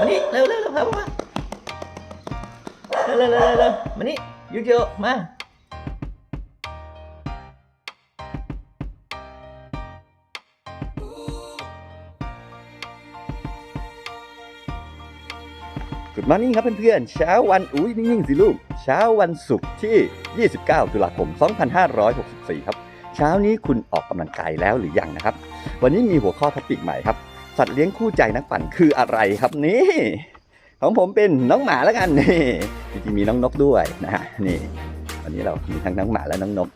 มานี่เร็วเร็วเร็วครับมาเร็วเร็วเร็วเร็วมานี่ยูกิโอมา Good morning ครับเพื่อนๆ เช้าวันอุ้ยนิ่งๆสิลูก เช้าวันศุกร์ที่ 29 ตุลาคม 2564 ครับ เช้านี้คุณออกกำลังกายแล้วหรือยังนะครับ วันนี้มีหัวข้อท็อปิกใหม่ครับ สัตว์เลี้ยงคู่ใจนักปั่นคืออะไรครับนี่ ของผมเป็นน้องหมาแล้วกันนี่จริงๆมีน้องนกด้วยนะฮะนี่วันนี้เรามีทั้งน้องหมาและน้องนก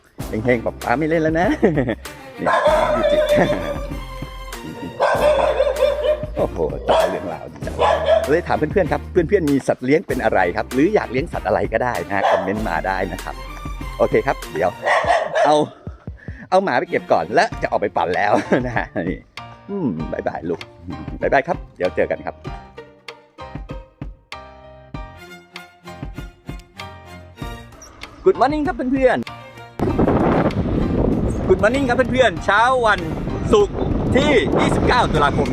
เฮงๆป๊าป๊าไม่เล่นแล้วนะนี่ยูจิตโอ้โหตายเรื่องราวจังเลยถามเพื่อนๆครับ เพื่อนๆมีสัตว์เลี้ยงเป็นอะไรครับ หรืออยากเลี้ยงสัตว์อะไรก็ได้นะคอมเมนต์มาได้นะครับ โอเคครับ เดี๋ยว เอา เอาหมาไปเก็บก่อนแล้วจะออกไปปั่นแล้วนะฮะนี่ อืมบายบายลูกบายบายครับ เดี๋ยวเจอกันครับ Good morning ครับเพื่อนๆ Good morning ครับเพื่อนๆ เช้าวันศุกร์ที่ 29 ตุลาคม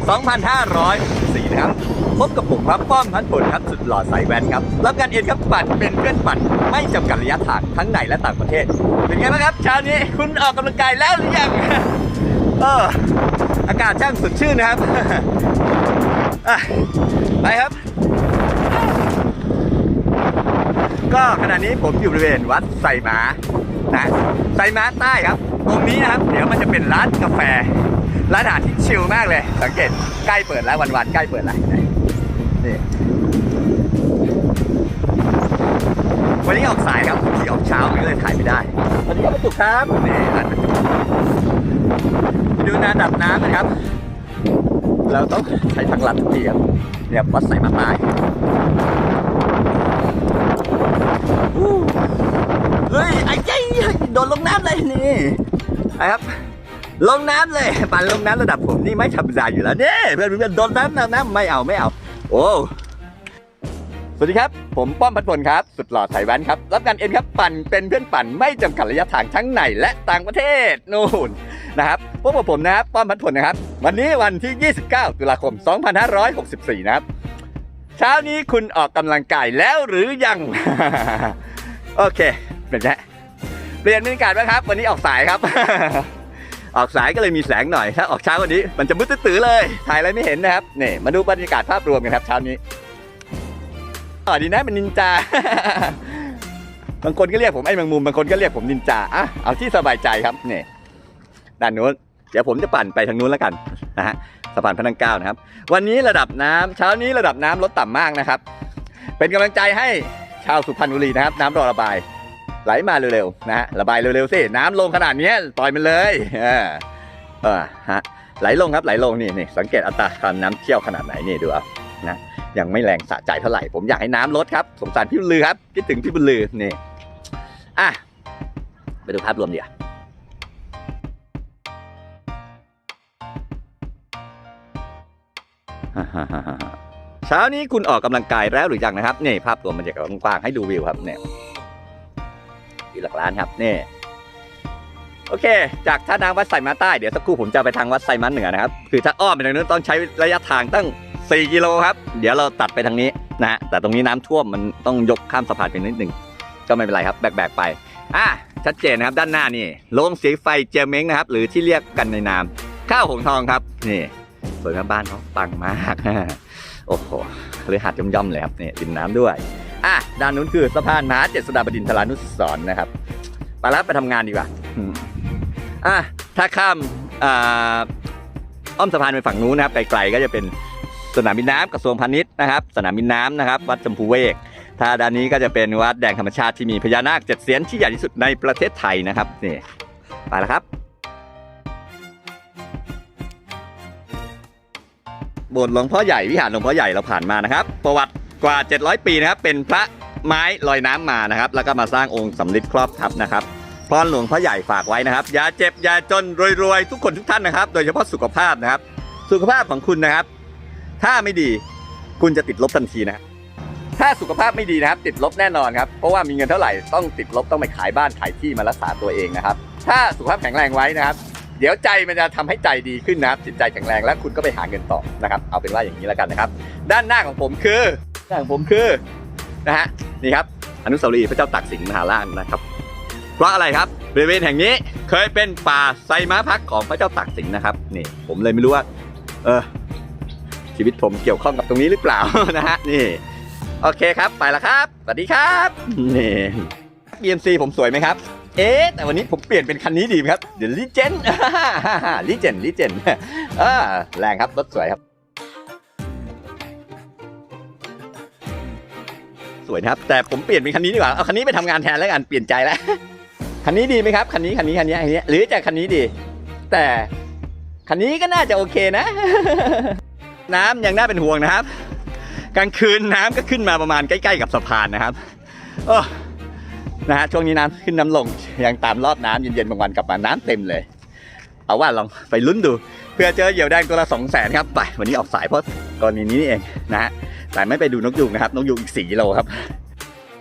2504นะครับ พบกับผมครับป้อมพันผลครับสุดหล่อสายแวนครับ รับการเอ็นครับปั่นเป็นเพื่อนปั่น ไม่จำกัดระยะทางทั้งในและต่างประเทศ เป็นไงบ้างครับเช้านี้คุณออกกำลังกายแล้วหรือยังเออ อากาศช่างสดชื่นนะครับไปครับ ก็ขณะนี้ผมอยู่บริเวณวัดไซมานะไซมาใต้ครับ ตรงนี้นะครับ เดี๋ยวมันจะเป็นร้านกาแฟ ร้านอาหารที่ชิลมากเลย สังเกตใกล้เปิดแล้ววันๆใกล้เปิดแล้วนี่วันนี้ออกสายครับที่ออกเช้ามันก็เลยถ่ายไม่ได้ วัสดีครับประจุครับนี่ร้าน ดูนาดับน้ำนะครับ เราต้องใช้ทางลัดทุกทีครับเนี่ยวัดไซม้าใต้เฮ้ยไอ้เจ๊โดนลงน้ำเลยนี่ไปครับ ลงน้ำเลยปั่นลงน้ำระดับผมนี่ไม่ธรรมดาอยู่แล้วเนี่ยเพื่อนเพื่อนโดนน้ำน้ำน้ำไม่เอาไม่เอา โอ้สวัสดีครับ ผมป้อมพัดพลครับ สุดหล่อสายแว้นครับ รับการเอ็นครับ ปั่นเป็นเพื่อนปั่นไม่จำกัดระยะทางทั้งในและต่างประเทศนู่นนะครับ พบกับผมนะครับป้อมพัดพลนะครับ วันนี้วันที่ 29 ตุลาคม 2564 นะครับ เช้านี้คุณออกกำลังกายแล้วหรือยัง โอเคเป็นไงเปลี่ยนบรรยากาศไหมครับ วันนี้ออกสายครับ ออกสายก็เลยมีแสงหน่อย ถ้าออกเช้าวันนี้มันจะมืดตื้อเลย ถ่ายอะไรไม่เห็นนะครับนี่มาดูบรรยากาศภาพรวมกันครับเช้านี้อ๋อดีนะเป็นนินจาบางคนก็เรียกผมไอ้แมงมุมบางคนก็เรียกผมนินจาอะเอาที่สบายใจครับนี่ด้านนู้น เดี๋ยวผมจะปั่นไปทางนู้นแล้วกันนะฮะสะพานพระนั่งเก้านะครับ วันนี้ระดับน้ำเช้านี้ระดับน้ำลดต่ำมากนะครับ เป็นกำลังใจให้ชาวสุพรรณบุรีนะครับ น้ำรอระบาย ไหลมาเร็วๆนะฮะระบายเร็วๆสิน้ำลงขนาดนี้ปล่อยมันเลยเออเออฮะไหลลงครับไหลลงนี่นี่สังเกตอัตราการน้ำเชี่ยวขนาดไหนนี่ดูเอานะยังไม่แรงสะใจเท่าไหร่ผมอยากให้น้ำลดครับสงสารพี่บุญลือครับคิดถึงพี่บุญลือนี่อะไปดูภาพรวมดีกว่า เช้านี้คุณออกกำลังกายแล้วหรือยังนะครับนี่ภาพรวมบรรยากาศกว้างๆให้ดูวิวครับเนี่ยอยู่หลักล้านครับนี่โอเค จากท่าน้ำวัดไซมาใต้เดี๋ยวสักครู่ผมจะไปทางวัดไซมาเหนือนะครับ คือถ้าอ้อมไปทางนู้นต้องใช้ระยะทางตั้ง 4 กิโลครับ เดี๋ยวเราตัดไปทางนี้นะฮะแต่ตรงนี้น้ำท่วมมันต้องยกข้ามสะพานไปนิดหนึ่งก็ไม่เป็นไรครับแบกๆไปอะชัดเจนนะครับด้านหน้านี่โรงสีไฟเจยเม้งนะครับ หรือที่เรียกกันในนามข้าวหงทองครับนี่ สวยมากบ้านเขาปังมากโอ้โหเลยหาดย่อมๆเลยครับเนี่ยดินน้ำด้วยอะด้านนู้นคือสะพานมหาเจษฎาบดินทรานุสรนะครับไปแล้วไปทำงานดีกว่าอะถ้าข้ามอ่าอ้อมสะพานไปฝั่งนู้นนะครับไกลๆก็จะเป็นสนามบินน้ำกระทรวงพาณิชย์นะครับสนามบินน้ำนะครับ วัดจมพูเวกถ้าด้านนี้ก็จะเป็นวัดแดงธรรมชาติที่มีพญานาคเจ็ดเสียนที่ใหญ่ที่สุดในประเทศไทยนะครับนี่ไปแล้วครับ โบสถ์หลวงพ่อใหญ่วิหารหลวงพ่อใหญ่เราผ่านมานะครับ ประวัติกว่า 700 ปีนะครับ เป็นพระไม้ลอยน้ำมานะครับ แล้วก็มาสร้างองค์สำริดครอบทับนะครับพรหลวงพ่อใหญ่ฝากไว้นะครับอย่าเจ็บอย่าจนรวยๆทุกคนทุกท่านนะครับ โดยเฉพาะสุขภาพนะครับ สุขภาพของคุณนะครับ ถ้าไม่ดีคุณจะติดลบทันทีนะครับถ้าสุขภาพไม่ดีนะครับ ติดลบแน่นอนครับเพราะว่ามีเงินเท่าไหร่ต้องติดลบต้องไปขายบ้านขายที่มารักษาตัวเองนะครับ ถ้าสุขภาพแข็งแรงไว้นะครับ เดี๋ยวใจมันจะทำให้ใจดีขึ้นนะครับจิตใจแข็งแรงแล้วคุณก็ไปหาเงินต่อนะครับเอาเป็นว่าอย่างนี้แล้วกันนะครับ ด้านหน้าของผมคือด้านของผมคือนะฮะนี่ครับอนุสาวรีย์พระเจ้าตากสินมหาราชนะครับเพราะอะไรครับบริเวณแห่งนี้เคยเป็นป่าไซม้าพักของพระเจ้าตากสินนะครับนี่ผมเลยไม่รู้ว่าเออชีวิตผมเกี่ยวข้องกับตรงนี้หรือเปล่านะฮะนี่โอเคครับไปแล้วครับสวัสดีครับนี่ BMC ผมสวยไหมครับ เอ๊ะแต่วันนี้ผมเปลี่ยนเป็นคันนี้ดีไหมครับเดี๋ยวลิเจนลิเจนลิเจนอ่าแรงครับรถสวยครับ สวยนะครับ แต่ผมเปลี่ยนเป็นคันนี้ดีกว่าเอาคันนี้ไปทำงานแทนแล้วกันเปลี่ยนใจแล้วคันนี้ดีไหมครับคันนี้คันนี้คันนี้คันนี้หรือจะคันนี้ดี แต่คันนี้ก็น่าจะโอเคนะ น้ำยังน่าเป็นห่วงนะครับ กลางคืนน้ำก็ขึ้นมาประมาณใกล้ ๆ กับสะพานนะครับโอ้ นะฮะช่วงนี้น้ำขึ้นน้ำลงยังตามรอบน้ำเย็นๆบางวันกลับมาน้ำเต็มเลย เอาว่าลองไปลุ้นดู เพื่อเจอเหยี่ยวแดงตัวละสองแสนครับไปวันนี้ออกสายเพราะกรณีนี้เองนะฮะแต่ไม่ไปดูนกยุงนะครับนกยุงอีกสี่กิโลครับ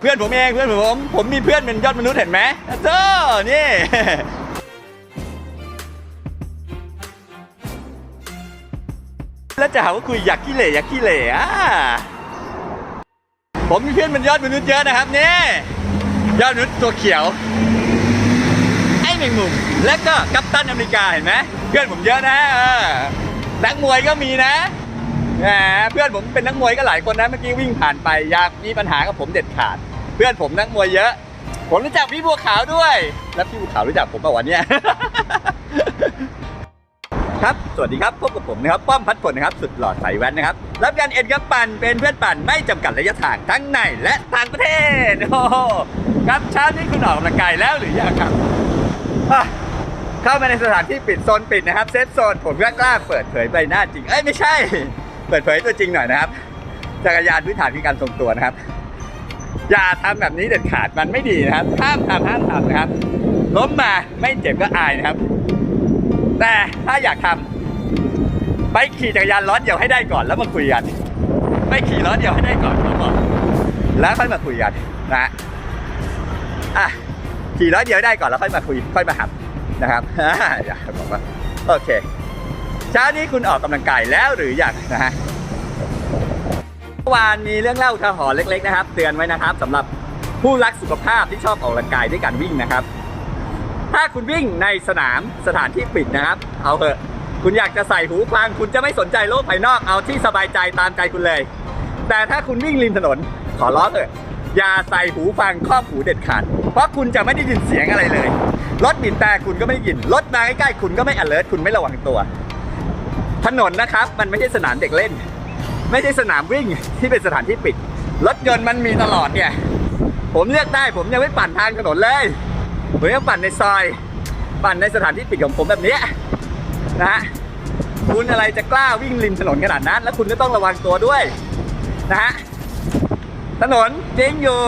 เพื่อนผมเองเพื่อนผมผมมีเพื่อนเป็นยอดมนุษย์เห็นไหมเจ้านี่แล้วจะหาว่าคุยอยากขี้เหร่อยากขี้เหร่อะผมมีเพื่อนเป็นยอดมนุษย์เยอะนะครับเนี่ย ยอดมนุษย์ตัวเขียว ไอ้แมงมุม และก็กัปตันอเมริกาเห็นไหมเพื่อนผมเยอะนะเออนักมวยก็มีนะแหมเพื่อนผมเป็นนักมวยก็หลายคนนะเมื่อกี้วิ่งผ่านไปอยากมีปัญหากับผมเด็ดขาด เพื่อนผมนักมวยเยอะ ผมรู้จักพี่บัวขาวด้วย แล้วพี่บัวขาวรู้จักผมป่ะวันเนี้ยครับ สวัสดีครับ พบกับผมนะครับป้อมพัดผลนะครับ สุดหล่อใสแว้นนะครับ รับการเอ็นครับปั่นเป็นเพื่อนปั่นไม่จำกัดระยะทางทั้งในและต่างประเทศ โอ้ ครับเช้านี้คุณออกกำลังกายแล้วหรือยังครับเข้ามาในสถานที่ปิดโซนปิดนะครับ เซฟโซนผมก็กล้าเปิดเผยใบหน้าจริง เอ้ยไม่ใช่ เปิดเผยตัวจริงหน่อยนะครับ จักรยานพื้นฐานคือการทรงตัวนะครับ อย่าทำแบบนี้เด็ดขาดมันไม่ดีนะครับ ห้ามทำห้ามทำนะครับ ล้มมาไม่เจ็บก็อายนะครับ แต่ถ้าอยากทำไปขี่จักรยานล้อเดียวให้ได้ก่อนแล้วมาคุยกัน ไปขี่ล้อเดียวให้ได้ก่อนแล้วค่อยมาคุยกันนะ อะขี่ล้อเดียวได้ก่อนแล้วค่อยมาคุยค่อยมาหัดนะครับอยากบอกว่าโอเคเช้านี้คุณออกกำลังกายแล้วหรือยังนะฮะเมื่อวานมีเรื่องเล่าทาหรณ์เล็ก ๆ นะครับ เตือนไว้นะครับสำหรับผู้รักสุขภาพที่ชอบออกกำลังกายด้วยการวิ่งนะครับ ถ้าคุณวิ่งในสนามสถานที่ปิดนะครับ เอาเถอะคุณอยากจะใส่หูฟังคุณจะไม่สนใจโลกภายนอกเอาที่สบายใจตามใจคุณเลย แต่ถ้าคุณวิ่งริมถนน ขอร้องเถอะอย่าใส่หูฟังครอบหูเด็ดขาด เพราะคุณจะไม่ได้ยินเสียงอะไรเลยรถบินแต่คุณก็ไม่ได้ยินรถมาใกล้ๆคุณก็ไม่ alert คุณไม่ระวังตัว ถนนนะครับ มันไม่ใช่สนามเด็กเล่น ไม่ใช่สนามวิ่งที่เป็นสถานที่ปิดรถยนต์มันมีตลอดเนี่ยผมเลือกได้ผมยังไม่ปั่นทางถนนเลยผมยังปั่นในซอย ปั่นในสถานที่ปิดของผมแบบนี้นะฮะคุณอะไรจะกล้าวิ่งริมถนนขนาดนั้น แล้วคุณก็ต้องระวังตัวด้วยนะฮะถนนเจริงอยู่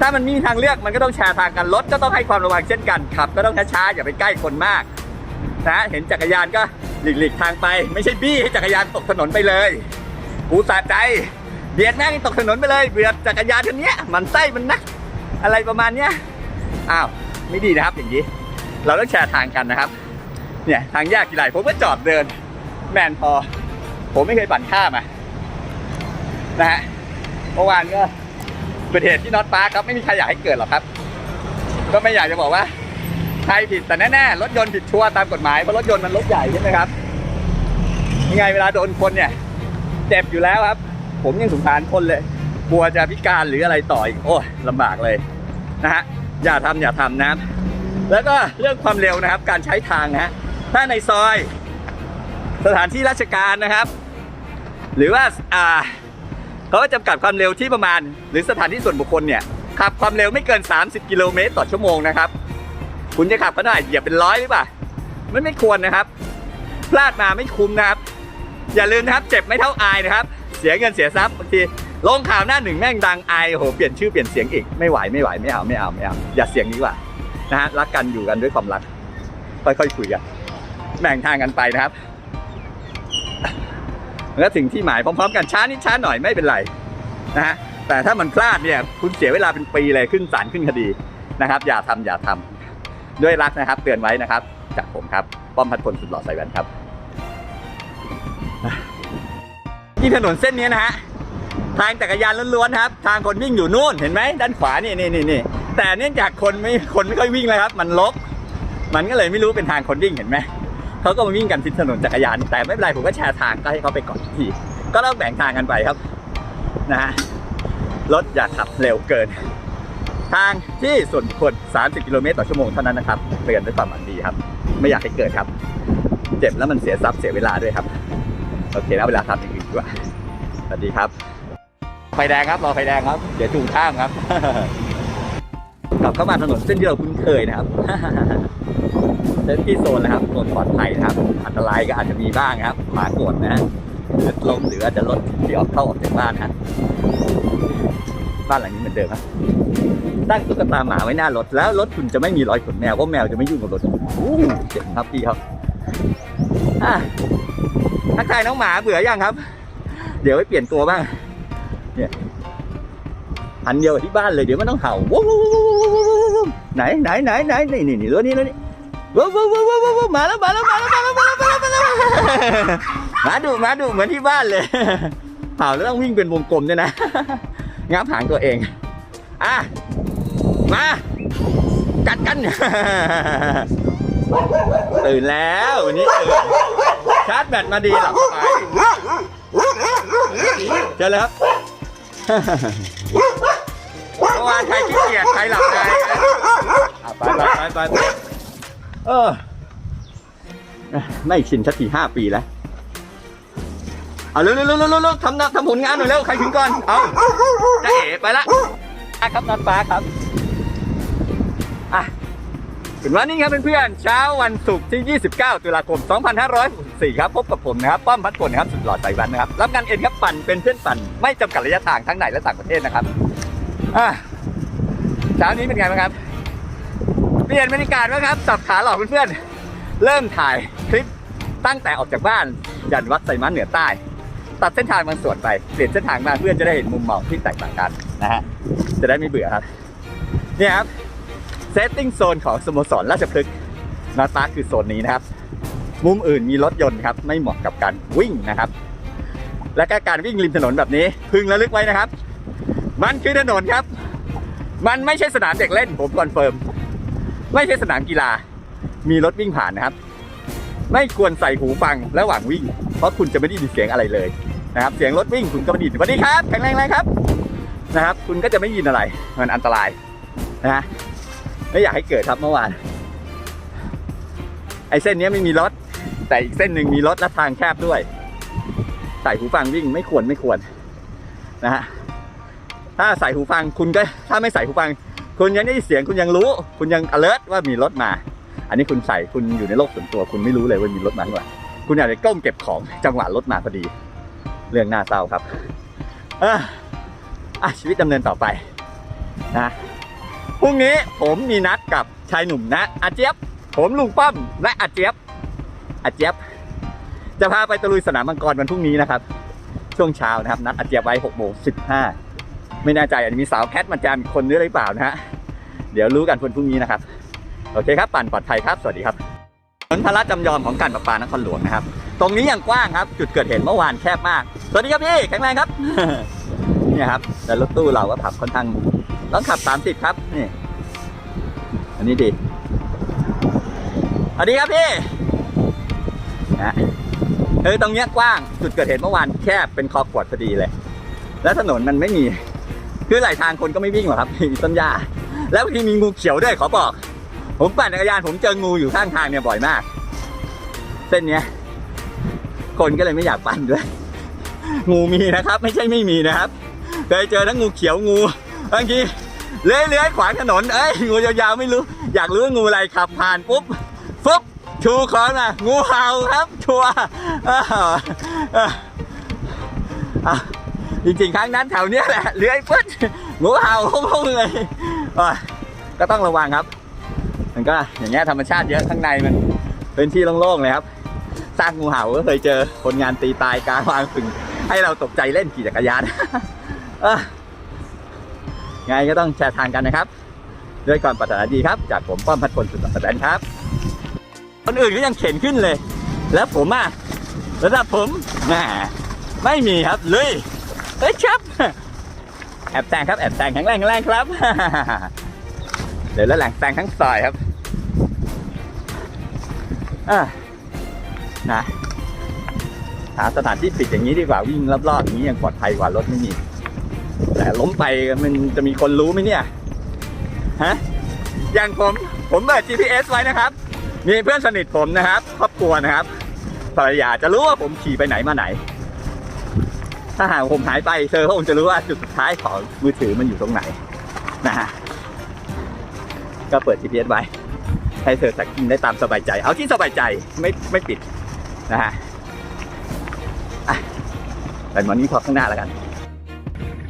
ถ้ามันมีทางเลือกมันก็ต้องแชร์ทางกันรถก็ต้องให้ความระวังเช่นกันขับ ก็ต้องช้าๆอย่าไปใกล้คนมากนะเห็นจักรยานก็หลีกๆทางไป ไม่ใช่บี้ให้จักรยานตกถนนไปเลยกูสะใจเบียดแม่งตกถนนไปเลยเบียดจักรยานคันเนี้ยมันไส้มันนัก อะไรประมาณเนี้ยอ้าวไม่ดีนะครับอย่างนี้ เราต้องแชร์ทางกันนะครับ เนี่ยทางแยกกี่ไหลผมก็จอดเดิน แมนพอ ผมไม่เคยปั่นข้ามอะนะฮะเมื่อวานก็ เกิดเหตุที่น็อตปาร์ครับไม่มีใครอยากให้เกิดหรอกครับ ก็ไม่อยากจะบอกว่าใครผิดแต่แน่ๆรถยนต์ผิดชัวร์ตามกฎหมายเพราะรถยนต์มันรถใหญ่ใช่ไหมครับยังไงเวลาโดนคนเนี่ยเจ็บอยู่แล้วครับ ผมยังสงสารคนเลย กลัวจะพิการหรืออะไรต่ออีกโอ้ยลำบากเลยนะฮะอย่าทำอย่าทำนะแล้วก็เรื่องความเร็วนะครับ การใช้ทางนะฮะถ้าในซอย สถานที่ราชการนะครับ หรือว่าอ่า เขาก็จำกัดความเร็วที่ประมาณ หรือสถานที่ส่วนบุคคลเนี่ยขับความเร็วไม่เกิน 30 กิโลเมตรต่อชั่วโมงนะครับ คุณจะขับก็ได้เหยียบเป็นร้อยหรือเปล่ามันไม่ควรนะครับ พลาดมาไม่คุ้มนะครับ อย่าลืมนะครับเจ็บไม่เท่าอายนะครับ เสียเงินเสียทรัพย์บางทีลงข่าวหน้าหนึ่งแม่งดังอายโอ้โหเปลี่ยนชื่อเปลี่ยนเสียงอีกไม่ไหวไม่ไหวไม่เอาไม่เอาไม่เอาอย่าเสียงดีกว่านะฮะรักกันอยู่กันด้วยความรักค่อยๆคุยกันแบ่งทางกันไปนะครับ แล้วถึงที่หมายพร้อมๆ กันช้านิดช้าหน่อยไม่เป็นไรนะฮะแต่ถ้ามันพลาดเนี่ยคุณเสียเวลาเป็นปีเลยขึ้นศาลขึ้นคดีนะครับ อย่าทำอย่าทำด้วยรักนะครับ เตือนไว้นะครับ จากผมครับ ป้อมพัดพลสุดหล่อใส่แว่นครับที่ถนนเส้นนี้นะฮะทางจักรยานล้วนๆครับ ทางคนวิ่งอยู่นู่นเห็นไหมด้านขวานี่นี่นี่นี่แต่เนื่องจากคนไม่คนไม่ค่อยวิ่งเลยครับ มันลกมันก็เลยไม่รู้เป็นทางคนวิ่งเห็นไหม เขาก็มาวิ่งกันที่ถนนจักรยาน แต่ไม่เป็นไรผมก็แชร์ทางก็ให้เขาไปก่อนทีก็ต้องแบ่งทางกันไปครับนะฮะรถอย่าขับเร็วเกิน ทางที่ส่วนคคล30 กิโลเมตรต่อชั่วโมงเท่านั้นนะครับเตือนด้วยความหวังดีครับ ไม่อยากให้เกิดครับ เจ็บแล้วมันเสียทรัพย์เสียเวลาด้วยครับ โอเคแล้วเวลาทำอย่างอื่นดีกว่าสวัสดีครับ ไฟแดงครับรอไฟแดงครับ เดี๋ยวจูงข้ามครับ กลับเข้ามาถนนเส้นที่เราคุ้นเคยนะครับเส้นที่โซนนะครับโซนปลอดภัยนะครับ อันตรายก็อาจจะมีบ้างครับหมากดนะฮะรถล้มหรืออาจจะรถที่ออกเข้าออกจากบ้านฮะบ้านหลังนี้เหมือนเดิมครับตั้งตุ๊กตาหมาไว้หน้ารถแล้วรถคุณจะไม่มีรอยขนแมวเพราะแมวจะไม่ยุ่งกับรถอู้เจ๋งครับพี่ครับทักทายน้องหมาเบื่อยังครับ เดี๋ยวไปเปลี่ยนตัวบ้างเนี่ย อันเดียวที่บ้านเลยเดี๋ยวมันต้องเห่าว้าวไหนไหนไหนไหนนี่นี่นี่รถนี่รถนี่ว้วว้าวว้าวว้าวว้าวมาแล้วมาแล้วมาแล้วมาแล้วมาแล้วมาแล้วมาแล้วมาดูมาดูเหมือนที่บ้านเลยเห่าแล้วต้องวิ่งเป็นวงกลมด้วยนะงับหางตัวเองอะมากัดกันตื่นแล้ววันนี้ตื่นชาร์จแบตมาดีหลับไปเจอแล้วครับ มื่อวานใครขี้เกียจใครหลับในนะอะไปไปไปไปไปเออ ไม่ชินสักทีห้าปีแล้วเอาเร็วเร็วเร็วเร็วเร็วทำนะทำผลงานหน่อยเร็วใครถึงก่อน เอาจะเอ๋ไปละอะครับนัดฟ้าครับ อะถึงวันนี้ครับเพื่อนๆเช้าวันศุกร์ที่ 29 ตุลาคม 2564 ครับ พบกับผมนะครับ ป้อมพัดพลนะครับ สุดหล่อใจวันนะครับ รับงานเอ็นครับปั่นเป็นเพื่อนปั่น ไม่จำกัดระยะทางทั้งในและต่างประเทศนะครับ อะเช้านี้เป็นไงบ้างครับ เปลี่ยนบรรยากาศบ้างครับ สับขาหลอกเพื่อนๆ เริ่มถ่ายคลิปตั้งแต่ออกจากบ้าน ยันวัดไซมันเหนือใต้ ตัดเส้นทางบางส่วนไป เปลี่ยนเส้นทางมาเพื่อนจะได้เห็นมุมมองที่แตกต่างกันนะฮะ จะได้ไม่เบื่อครับ เนี่ยครับ เซตติ้งโซนของสโมสรราชพฤกษ์นาตาคือโซนนี้นะครับ มุมอื่นมีรถยนต์ครับ ไม่เหมาะกับการวิ่งนะครับ และกการวิ่งริมถนนแบบนี้ พึงระลึกไว้นะครับ มันคือถนนครับ มันไม่ใช่สนามเด็กเล่นผมคอนเฟิร์ม ไม่ใช่สนามกีฬา มีรถวิ่งผ่านนะครับ ไม่ควรใส่หูฟังระหว่างวิ่ง เพราะคุณจะไม่ได้ยินเสียงอะไรเลยนะครับ เสียงรถวิ่งคุณก็ไม่ได้ยินสวัสดีครับ แข็งแรงเลยครับ นะครับ คุณก็จะไม่ยินอะไร มันอันตรายนะฮะไม่อยากให้เกิดครับเมื่อวาน ไอ้เส้นนี้ไม่มีรถ แต่อีกเส้นหนึ่งมีรถและทางแคบด้วย ใส่หูฟังวิ่งไม่ควรไม่ควรนะฮะ ถ้าใส่หูฟังคุณก็ถ้าไม่ใส่หูฟัง คุณยังได้ยินเสียงคุณยังรู้ คุณยัง alert ว่ามีรถมา อันนี้คุณใส่คุณอยู่ในโลกส่วนตัว คุณไม่รู้เลยว่ามีรถมาข้างหลังคุณอาจจะก้มเก็บของจังหวะรถมาพอดี เรื่องน่าเศร้าครับอะชีวิตดำเนินต่อไปนะพรุ่งนี้ผมมีนัดกับชายหนุ่มนะอาเจี๊ยบ ผมลุงป้อมและอาเจี๊ยบอาเจี๊ยบ จะพาไปตะลุยสนามมังกรวันพรุ่งนี้นะครับ ช่วงเช้านะครับ นัดอาเจี๊ยบไว้6โมง15 ไม่แน่ใจอาจจะมีสาวแคทมาแจมคนนึงหรือเปล่านะฮะเดี๋ยวรู้กันวันพรุ่งนี้นะครับ โอเคครับปั่นปลอดภัยครับ สวัสดีครับถนนพระจำยอมของการประปานครหลวงนะครับ ตรงนี้ยังกว้างครับ จุดเกิดเหตุเมื่อวานแคบมาก สวัสดีครับพี่แข็งแรงครับนี่ครับแต่รถตู้เราก็ขับค่อนข้างต้องขับ 30 ครับนี่อันนี้ดีสวัสดีครับพี่นะเออตรงเนี้ยกว้างจุดเกิดเหตุเมื่อวานแคบเป็นคอขวดพอดีเลย แล้วถนนมันไม่มี คือหลายทางคนก็ไม่วิ่งหรอกครับมีต้นหญ้าแล้วทีมีงูเขียวด้วยขอบอก ผมปั่นจักรยานผมเจองูอยู่ข้างทางเนี่ยบ่อยมาก เส้นเนี้ย คนก็เลยไม่อยากปั่นด้วย งูมีนะครับ ไม่ใช่ไม่มีนะครับเคยเจอทั้งงูเขียวงูบางทีเลื้อยเลื้อยขวางถนนเอ้ยงูยาวๆไม่รู้ อยากรู้ว่างูอะไรขับผ่านปุ๊บฟึบชูคอมางูเห่าครับชัวร์ จริงๆครั้งนั้นแถวเนี้ยแหละเลื้อยปึ๊ดงูเห่าพุ่งๆเลยก็ต้องระวังครับ มันก็อย่างเงี้ยธรรมชาติเยอะข้างในมันเป็นที่โล่งๆเลยครับซากงูเห่าก็เคยเจอคนงานตีตายกลางวางฝึงให้เราตกใจเล่นขี่จักรยานไงก็ต้องแชร์ทางกันนะครับ ด้วยความปรารถนาดีครับ จากผมป้อมพัดพลสุดสัปดาห์ครับ คนอื่นก็ยังเข็นขึ้นเลย แล้วผมอะระดับผมแหมไม่มีครับเลย เฮ้ยครับแอบแซงครับแอบแซงแข็งแรงแข็งแรงครับเดี๋ยวแล้วแหลงแซงทั้งซอยครับอะนะหาสถานที่ปิดอย่างนี้ดีกว่าวิ่งรอบๆอย่างนี้ยังปลอดภัยกว่ารถไม่มีแต่ล้มไปมันจะมีคนรู้ไหมเนี่ยฮะอย่างผมผมเปิด GPS ไว้นะครับ มีเพื่อนสนิทผมนะครับ ครอบครัวนะครับภรรยาจะรู้ว่าผมขี่ไปไหนมาไหน ถ้าหากผมหายไปเธอก็คงจะรู้ว่าจุดสุดท้ายของมือถือมันอยู่ตรงไหนนะฮะก็เปิด GPS ไว้ ให้เธอสักกินได้ตามสบายใจ เอาที่สบายใจไม่ไม่ปิดนะฮะแต่วันนี้พอข้างหน้าแล้วกัน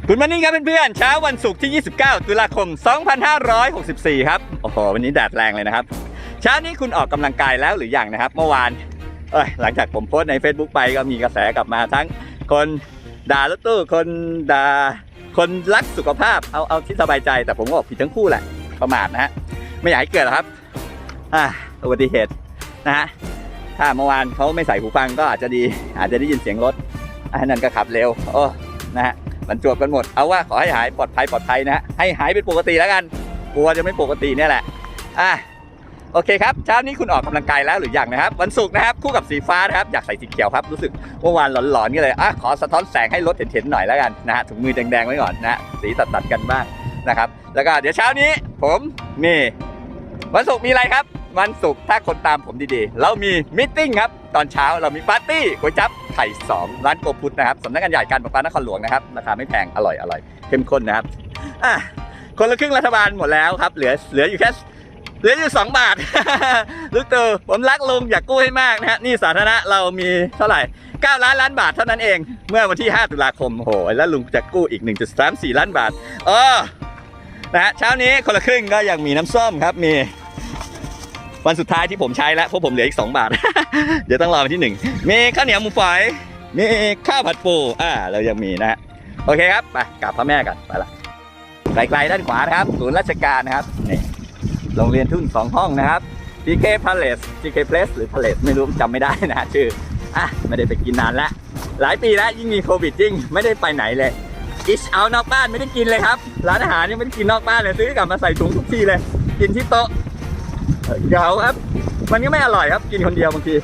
คุณมานี่ครับเพื่อนๆเช้าวันศุกร์ที่ 29 ตุลาคม 2564 ครับ โอ้โห วันนี้แดดแรงเลยนะครับ เช้านี้คุณออกกำลังกายแล้วหรือยังนะครับ เมื่อวาน เอ้ย หลังจากผมโพสต์ใน Facebook ไปก็มีกระแสกลับมาทั้งคน ด่ารถตู้คนด่าคนรักสุขภาพเอาเอาที่สบายใจแต่ผมก็บอกผิดทั้งคู่แหละประมาทนะฮะไม่อยากให้เกิดครับอ่าอุบัติเหตุนะฮะถ้าเมื่อวานเขาไม่ใส่หูฟังก็อาจจะดี อาจจะได้ยินเสียงรถอันนั้นก็ขับเร็วโอ้นะฮะมันจวบกันหมดเอาว่าขอให้หายปลอดภัยปลอดภัยนะฮะให้หายเป็นปกติแล้วกันกลัวจะไม่ปกติเนี่ยแหละอะ โอเคครับเช้านี้คุณออกกำลังกายแล้วหรือยังนะครับ วันศุกร์นะครับคู่กับสีฟ้านะครับอยากใส่สีเขียวครับรู้สึกเมื่อวานหลอนๆก็เลยอะขอสะท้อนแสงให้รถเห็นๆหน่อยแล้วกันนะฮะถุงมือแดงๆไว้ก่อนนะสีตัดๆกันบ้างนะครับ แล้วก็เดี๋ยวเช้านี้ผมมีวันศุกร์มีอะไรครับ วันศุกร์ถ้าคนตามผมดีๆ เรามีมิทติ้งครับตอนเช้าเรามีปาร์ตี้ก๋วยจั๊บไข่สองร้านโกพุทนะครับสำนักงานใหญ่การประปานครหลวงนะครับราคาไม่แพงอร่อยอร่อยเข้มข้นนะครับอะคนละครึ่งรัฐบาลหมดแล้วครับเหลือเหลืออยู่แค่ เหลืออยู่2บาทลูกตู่ผมรักลุงอยากกู้ให้มากนะฮะนี่สาธารณะเรามีเท่าไหร่ 9 ล้านล้านบาทเท่านั้นเอง เมื่อวันที่ 5 ตุลาคมโอ้โหแล้วลุงจะกู้อีก 1.34 ล้านบาทเออนะฮะเช้านี้คนละครึ่งก็ยังมีน้ำส้มครับมีวันสุดท้ายที่ผมใช้แล้วเพราะผมเหลืออีก 2 บาท เดี๋ยวต้องรอวันที่ 1 มีข้าวเหนียวหมูฝอย มีข้าวผัดปูอ่าเรายังมีนะฮะโอเคครับไปกลับพ่อแม่กันไปละไกลๆด้านขวานะครับศูนย์ราชการนะครับนี่ โรงเรียนทุ่นสองห้องนะครับ PK Palace PK Place หรือ Palace ไม่รู้จำไม่ได้นะชื่ออะไม่ได้ไปกินนานล้วหลายปีแล้วยิ่งมีโควิดยิ่งไม่ได้ไปไหนเลยอิชเอานอกบ้านไม่ได้กินเลยครับ ร้านอาหารนี่ไม่ได้กินนอกบ้านเลยซื้อกลับมาใส่ถุงทุกทีเลย กินที่โต๊ะเอ่อเหงาครับ มันก็ไม่อร่อยครับกินคนเดียวบางที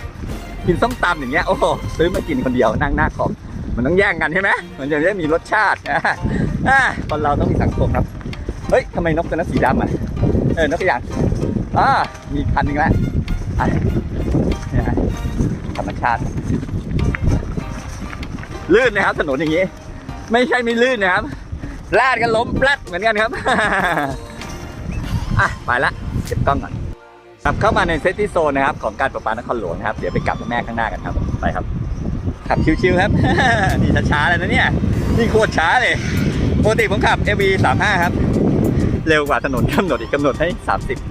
กินส้มตำอย่างเงี้ยโอ้โหซื้อมากินคนเดียวนั่งหน้าคอมมันต้องแย่งกันใช่ไหมมันจะได้มีรสชาติอะอะคนเราต้องมีสังคมครับ เฮ้ยทำไมนกตัวนั้นสีดำอะ เออนกกระยางอ่ามีคันหนึ่งแล้วอะเนี่ยฮะธรรมชาติ ลื่นนะครับ ถนนอย่างนี้ ไม่ใช่ไม่ลื่นนะครับลาดกันล้มปลดเหมือนกันครับอะไปละเก็บกล้องก่อนกลับเข้ามาในเซตที่โซนนะครับ ของการประปานครหลวงนะครับ เดี๋ยวไปกลับแม่ข้างหน้ากันครับ ไปครับ ขับชิวๆครับ นี่ช้าๆเลยนะเนี่ย นี่โคตรช้าเลยปกติผมขับ AV 35 ครับ เร็วกว่าถนนกำหนดอีกกำหนดให้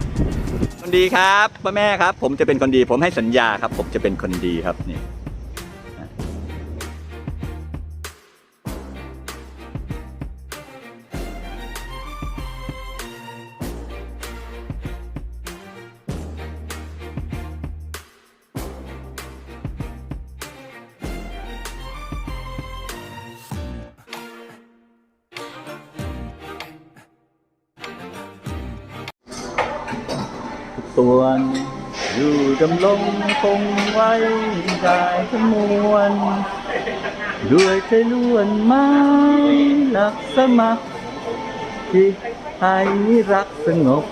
30 คนดีครับพ่อแม่ครับ ผมจะเป็นคนดี ผมให้สัญญาครับ ผมจะเป็นคนดีครับนี่ อยู่ดำรงคงไว้ได้ทั้งมวลด้วยใจล้วนไม้รักสมัครที่ให้รักสงบ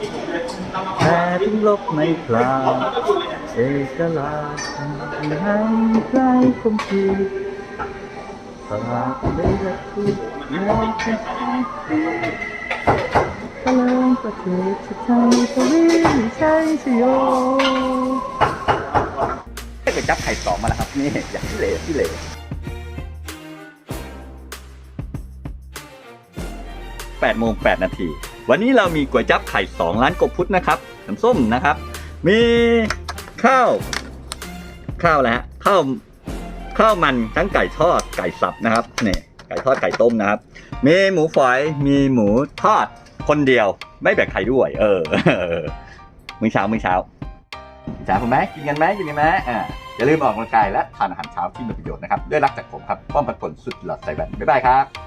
แต่ถึงลบไม่คลาเอกลักษณ์ให้ใครคมขีตลาดได้รักทุกอย่างพลังประเทศชาติทวีชัยชโย จับไข่สองมาแล้วครับ นี่อย่างที่เหลที่เหล8โมง8นาที วันนี้เรามีก๋วยจับไข่2ร้านกบพุทธนะครับน้ำส้มนะครับ มีข้าว ข้าวแล้วฮะข้าวข้าวมันทั้งไก่ทอดไก่สับนะครับนี่ไก่ทอดไก่ต้มนะครับ มีหมูฝอยมีหมูทอดคนเดียวไม่แบ่งใครด้วย เออมื้อเช้ามื้อเช้าจ้าผมไหมกินกันไหมกินกันไหมอ่า อย่าลืมออกกำลังกายและทานอาหารเช้าที่มีประโยชน์นะครับ ด้วยรักจากผมครับป้อมพันผลสุดหลอดใส่แบนบ๊ายบายครับ